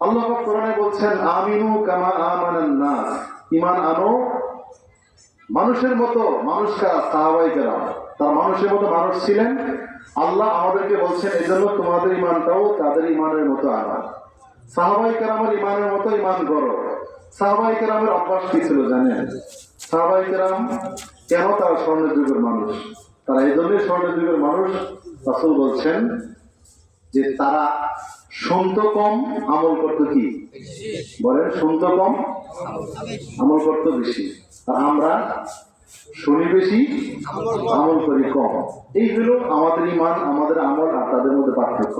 আল্লাহ কোরআনে বলছেন, আমিনু কামা আমানান নাস। আনো। মানুষের মতো মানুষ সাহাবাই মানুষের মতো মানুষ ছিলেন। আল্লাহ আমাদেরকে বলছেন, এজন্য তোমাদের ইমানটাও তাদের ইমানের মতো আনা। সাহাবাই কেরামের ইমানের মতো ইমান করো সাহাবাই কেরামের অভ্যাস কি ছিল জানেন? সাহাবাই কেরাম কেন তারা স্বর্ণের যুগের মানুষ? তারা এই জন্যই স্বর্ণের যুগের মানুষ। রাসূল বলছেন যে তারা সন্ত কম আমল করতো কি? বলেন সন্ত কম আমল করতো বেশি। আর আমরা শুনি বেশি, আমল করি কম। এই হলো আমাদের ইমান, আমাদের আমল আর তাদের মধ্যে পার্থক্য।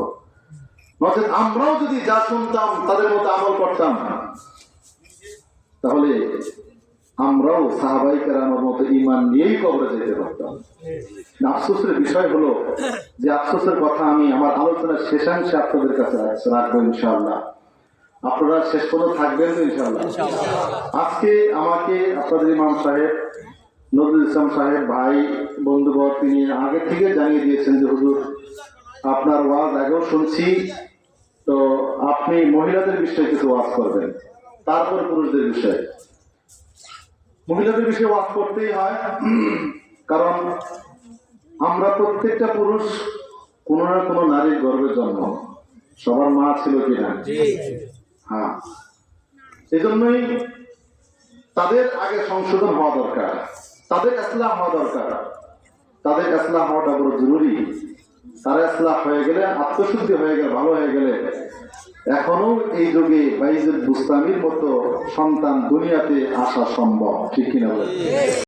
নচেত আমরাও যদি যা শুনতাম, তাদের মতো আমল করতাম। তাহলে আমরাও সাহাবাই কেরামের মতো ইমান নিয়েই কবরে যেতে পারতাম। আফসোসের বিষয় হলো যে আফসোসের কথা আমি আমার আলোচনার শেষাংশে আপনাদের কাছে রাখ- রাখব ইনশাআল্লাহ। আপনারা শেষ পর্যন্ত থাকবেন তো ইনশাআল্লাহ? আজকে আমাকে আপনাদের ইমাম সাহেব নজরুল ইসলাম সাহেব ভাই বন্ধুবর তিনি আগে থেকে জানিয়ে দিয়েছেন যে হুজুর আপনার ওয়াজ আগেও শুনছি তো আপনি মহিলাদের বিষয়ে কিছু ওয়াজ করবেন তারপর পুরুষদের বিষয়ে। মহিলাদের বিষয়ে ওয়াজ করতেই হয়। কারণ আমরা প্রত্যেকটা পুরুষ কোনো না কোনো নারীর গর্ভের জন্ম। সবার মা ছিল কিনা হ্যাঁ। এজন্যই তাদের আগে সংশোধন হওয়া দরকার। তাদের ইসলাম হওয়া দরকার। তাদের ইসলাম হওয়াটা বড় জরুরি। তারা ইসলাম হয়ে গেলে আত্মশুদ্ধি হয়ে গেলে ভালো হয়ে গেলে এখনও এই যুগে বাইজুল বুস্তামির মতো সন্তান দুনিয়াতে আসা সম্ভব ঠিক কিনা